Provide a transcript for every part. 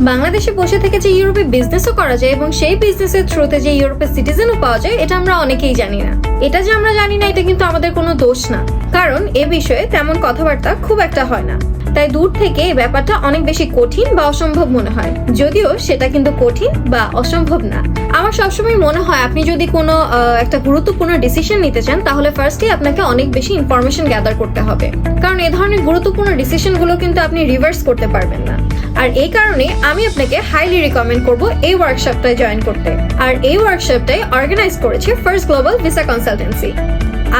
বাংলাদেশে বসে থেকে যে ইউরোপে বিজনেসও করা যায় এবং সেই বিজনেসের থ্রুতে যে ইউরোপের সিটিজেনও পাওয়া যায়, এটা আমরা অনেকেই জানি না। এটা যে আমরা জানি না, এটা কিন্তু আমাদের কোনো দোষ না। কারণ এ বিষয়ে তেমন কথাবার্তা খুব একটা হয় না। তাই দূর থেকে এই ব্যাপারটা অনেক বেশি কঠিন বা অসম্ভব মনে হয়। যদিও সেটা কিন্তু কঠিন বা অসম্ভব না। আমার সবসময় মনে হয় আপনি যদি কোনো একটা গুরুত্বপূর্ণ ডিসিশন নিতে চান, তাহলে ফার্স্টে আপনাকে অনেক বেশি ইনফরমেশন গ্যাদার করতে হবে। কারণ এ ধরনের গুরুত্বপূর্ণ ডিসিশনগুলো কিন্তু আপনি রিভার্স করতে পারবেন না। আর এই কারণে আমি আপনাকে হাইলি রিকমেন্ড করব এই ওয়ার্কশপটায় জয়েন করতে। আর এই ওয়ার্কশপটাই অর্গানাইজ করেছে ফার্স্ট গ্লোবাল ভিসা কনসালটেন্সি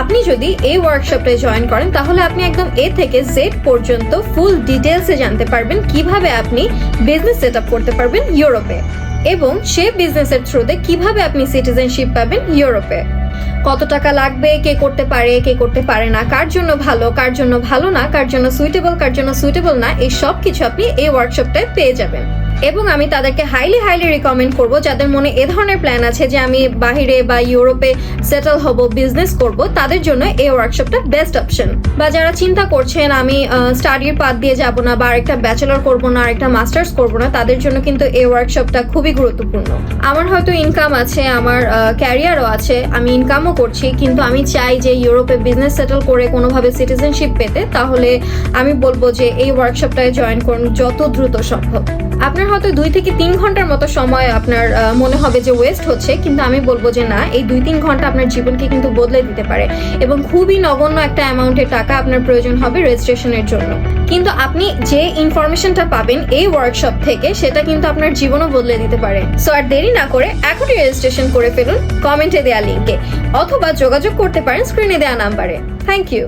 আপনি যদি এই ওয়ার্কশপটায় জয়েন করেন, তাহলে আপনি একদম এ থেকে জেড পর্যন্ত ফুল ডিটেলসে জানতে পারবেন কীভাবে আপনি বিজনেস সেট করতে পারবেন ইউরোপে এবং সে বিজনেসের থ্রুতে কীভাবে আপনি সিটিজেনশিপ পাবেন ইউরোপে কত টাকা লাগবে, কে করতে পারে, কে করতে পারে না, কার জন্য ভালো, কার জন্য ভালো না, কার জন্য সুইটেবল কার জন্য সুইটেবল না, এই সব কিছু আপনি এই ওয়ার্কশপটায় পেয়ে যাবেন। এবং আমি তাদেরকে হাইলি হাইলি রিকমেন্ড করব, যাদের মনে এ ধরনের প্ল্যান আছে যে আমি বাহিরে বা ইউরোপে সেটেল হব বিজনেস করব, তাদের জন্য এই ওয়ার্কশপটা বেস্ট অপশন বা যারা চিন্তা করছেন আমি স্টাডির পাত দিয়ে যাব না বা আরেকটা ব্যাচেলর করব না, আরেকটা মাস্টার্স করব না, তাদের জন্য কিন্তু এই ওয়ার্কশপটা খুবই গুরুত্বপূর্ণ। আমার হয়তো ইনকাম আছে, আমার ক্যারিয়ারও আছে, আমি ইনকামও করছি, কিন্তু আমি চাই যে ইউরোপে বিজনেস সেটেল করে কোনোভাবে সিটিজেনশিপ পেতে, তাহলে আমি বলব যে এই ওয়ার্কশপটায় জয়েন করুন যত দ্রুত সম্ভব। আপনার হয়তো দুই থেকে তিন ঘণ্টার মতো সময় আপনার মনে হবে যে ওয়েস্ট হচ্ছে, কিন্তু আমি বলব যে না, এই দুই তিন ঘণ্টা আপনার জীবনকে কিন্তু বদলে দিতে পারে এবং খুবই নগণ্য একটা অ্যামাউন্টের টাকা আপনার প্রয়োজন হবে রেজিস্ট্রেশনের জন্য। কিন্তু আপনি যে ইনফরমেশনটা পাবেন এই ওয়ার্কশপ থেকে, সেটা কিন্তু আপনার জীবনও বদলে দিতে পারে। সো আর দেরি না করে এখনই রেজিস্ট্রেশন করে ফেলুন কমেন্টে দেওয়া লিঙ্কে অথবা যোগাযোগ করতে পারেন স্ক্রিনে দেওয়া নাম্বারে থ্যাংক ইউ